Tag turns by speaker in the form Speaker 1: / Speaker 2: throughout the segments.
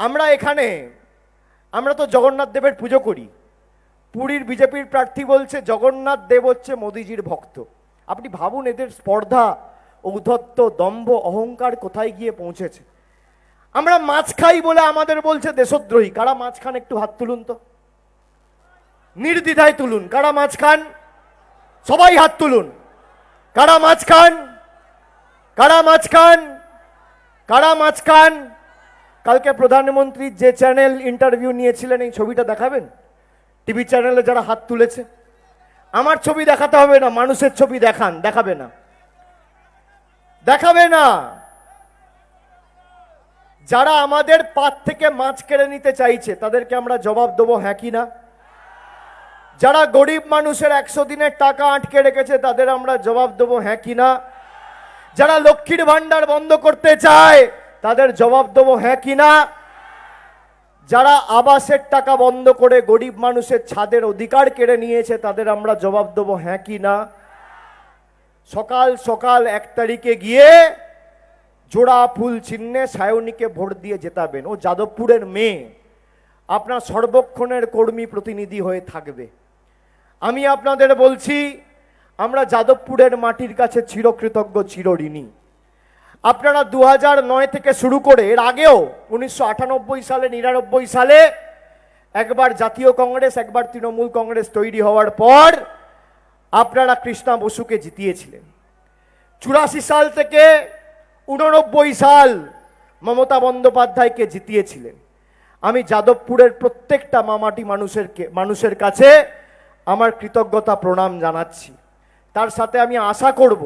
Speaker 1: আমরা এখানে, আমরা তো জগন্নাথ দেবের পুজো করি। পুরীর বিজেপির প্রার্থী বলছে, জগন্নাথ দেব হচ্ছে মোদিজির ভক্ত। আপনি ভাবুন, এদের স্পর্ধা, ঔদ্ধত্য, দম্ভ, অহংকার কোথায় গিয়ে পৌঁছেছে? আমরা মাছ খাই বলে আমাদের বলছে দেশদ্রোহী। কারা মাছ খান একটু হাত তুলুন তো। নির্দ্বিধায় তুলুন। কারা মাছ খান? সবাই হাত তুলুন। কারা মাছ খান? কারা মাছ খান? কারা মাছ খান? কালকে প্রধানমন্ত্রী যে চ্যানেল ইন্টারভিউ নিয়েছিলেন, এই ছবিটা দেখাবেন? টিভি চ্যানেলে যারা হাত তুলেছে। আমার ছবি দেখাতে হবে না, মানুষের ছবি দেখান, দেখাবে না। দেখাবে না। যারা আমাদের পাত থেকে মাছ কেড়ে নিতে চাইছে, তাদেরকে আমরা জবাব দেবো হ্যাঁ কি না? যারা গরিব মানুষের একশো দিনের টাকা আটকে রেখেছে, তাদের আমরা জবাব দেবো হ্যাঁ কি না? যারা লক্ষ্মীর ভান্ডার বন্ধ করতে চায় তাদের জবাব দেবো হ্যাঁ কি না? যারা আবাসের টাকা বন্ধ করে গরিব মানুষের ছাদের অধিকার কেড়ে নিয়েছে, তাদের আমরা জবাব দেবো হ্যাঁ কি না? সকাল সকাল এক তারিখে গিয়ে জোড়া ফুল চিহ্নে সায়নীকে ভোট দিয়ে জেতাবেন। ও যাদবপুরের মেয়ে। আপনার সর্বক্ষণের কর্মী প্রতিনিধি হয়ে থাকবে। আমি আপনাদের বলছি, আমরা যাদবপুরের মাটির কাছে চিরকৃতজ্ঞ চিরঋণী। আপনারা দু নয় থেকে শুরু করে এর আগেও উনিশশো আটানব্বই সালে, নিরানব্বই সালে একবার জাতীয় কংগ্রেস, একবার তৃণমূল কংগ্রেস তৈরি হওয়ার পর আপনারা কৃষ্ণা বসুকে জিতিয়েছিলেন। চুরাশি সাল থেকে উননব্বই সাল মমতা বন্দ্যোপাধ্যায়কে জিতিয়েছিলেন। আমি যাদবপুরের প্রত্যেকটা মামাটি মানুষের মানুষের কাছে আমার কৃতজ্ঞতা প্রণাম জানাচ্ছি। তার সাথে আমি আশা করব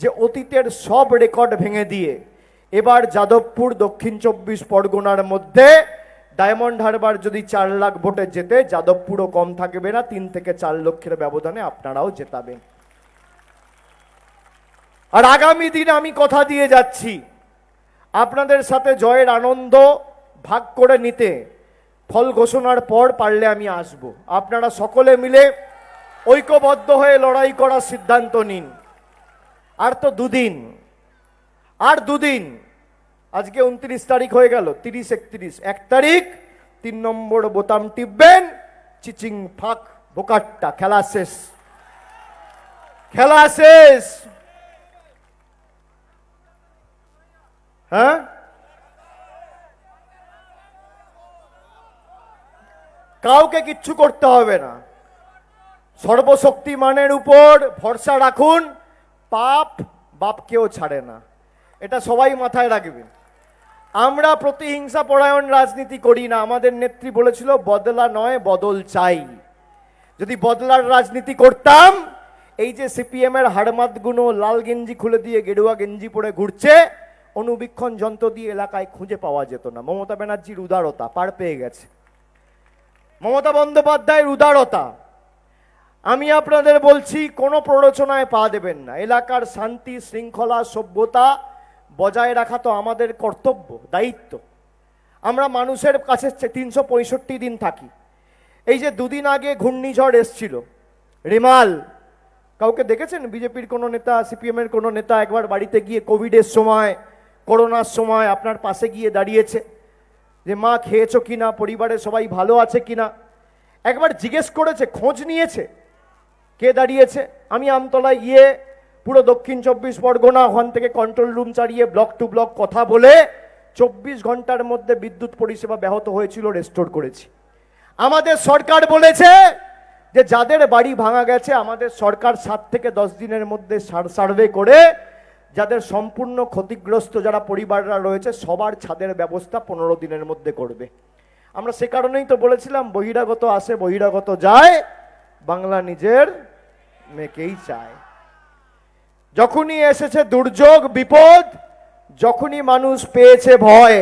Speaker 1: যে অতীতের সব রেকর্ড ভেঙে দিয়ে এবার যাদবপুর দক্ষিণ চব্বিশ পরগনার মধ্যে ডায়মন্ড হারবার যদি চার লাখ ভোটে যেতে যাদবপুরও কম থাকবে না, তিন থেকে চার লক্ষের ব্যবধানে আপনারাও জেতাবেন। আর আগামী দিনে আমি কথা দিয়ে যাচ্ছি। আপনাদের সাথে জয়ের আনন্দ ভাগ করে নিতে ফল ঘোষণার পর পারলে আমি আসব। আপনারা সকলে মিলে ঐক্যবদ্ধ হয়ে লড়াই করার সিদ্ধান্ত নিন। আর তো দুদিন, আর দুদিন। আজকে উনত্রিশ তারিখ হয়ে গেল, তিরিশ একত্রিশ। এক তারিখ, তিন নম্বর বোতাম টিপবেন, চিচিং ফাঁক, বোকাট্টা, খেলা শেষ। খেলা শেষ। হ্যাঁ? কাউকে কিচ্ছু করতে হবে না। সর্বশক্তিমানের উপর ভরসা রাখুন। পাপ বাপকেও ছাড়ে না। এটা সবাই মাথায় রাখবেন। আমরা প্রতিহিংসা পরায়ণ রাজনীতি করি না। আমাদের নেত্রী বলেছিল, বদলা নয়, বদল চাই। যদি বদলার রাজনীতি করতাম, এই যে সিপিএম এর হাড়মাতগুলো লাল গেঞ্জি খুলে দিয়ে গেরুয়া গেঞ্জি পরে ঘুরছে, অনুবীক্ষণ যন্ত্র দিয়ে এলাকায় খুঁজে পাওয়া যেত না। মমতা ব্যানার্জির উদারতা পার পেয়ে গেছে। মমতা বন্দ্যোপাধ্যায়ের উদারতা আমি আপনাদের বলছি, কোনো প্ররোচনায় পা দেবেন না। এলাকার শান্তি, শৃঙ্খলা, সভ্যতা বজায় রাখা তো আমাদের কর্তব্য, দায়িত্ব। আমরা মানুষের কাছে তিনশো পঁয়ষট্টি দিন থাকি। এই যে দুদিন আগে ঘূর্ণিঝড় এসছিল, রেমাল, কাউকে দেখেছেন? বিজেপির কোনো নেতা, সিপিএমের কোনো নেতা একবার বাড়িতে গিয়ে কোভিডের সময়, করোনার সময় আপনার পাশে গিয়ে দাঁড়িয়েছে যে, মা, খেয়েছো কিনা? পরিবারের সবাই ভালো আছে কিনা? একবার জিজ্ঞেস করেছে, খোঁজ নিয়েছে। কে দাঁড়িয়েছে? আমি আমতলায় গিয়ে পুরো দক্ষিণ চব্বিশ পরগনা, ওখান থেকে কন্ট্রোল রুম চালিয়ে ব্লক টু ব্লক কথা বলে চব্বিশ ঘণ্টার মধ্যে বিদ্যুৎ পরিষেবা ব্যাহত হয়েছিল রেস্টোর করেছি। আমাদের সরকার বলেছে যে যাদের বাড়ি ভাঙা গেছে, আমাদের সরকার সাত থেকে দশ দিনের মধ্যে সার্ভে করে যাদের সম্পূর্ণ ক্ষতিগ্রস্ত যারা পরিবাররা রয়েছে, সবার ছাদের ব্যবস্থা পনেরো দিনের মধ্যে করবে। আমরা সে কারণেই তো বলেছিলাম, বহিরাগত আসে, বহিরাগত যায়, বাংলা নিজের মেয়েকেই চায়। যখনই এসেছে দুর্যোগ, বিপদ, যখনই মানুষ পেয়েছে ভয়,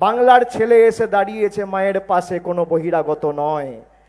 Speaker 1: বাংলার ছেলে এসে দাঁড়িয়েছে মায়ের পাশে, কোনো বহিরাগত নয়।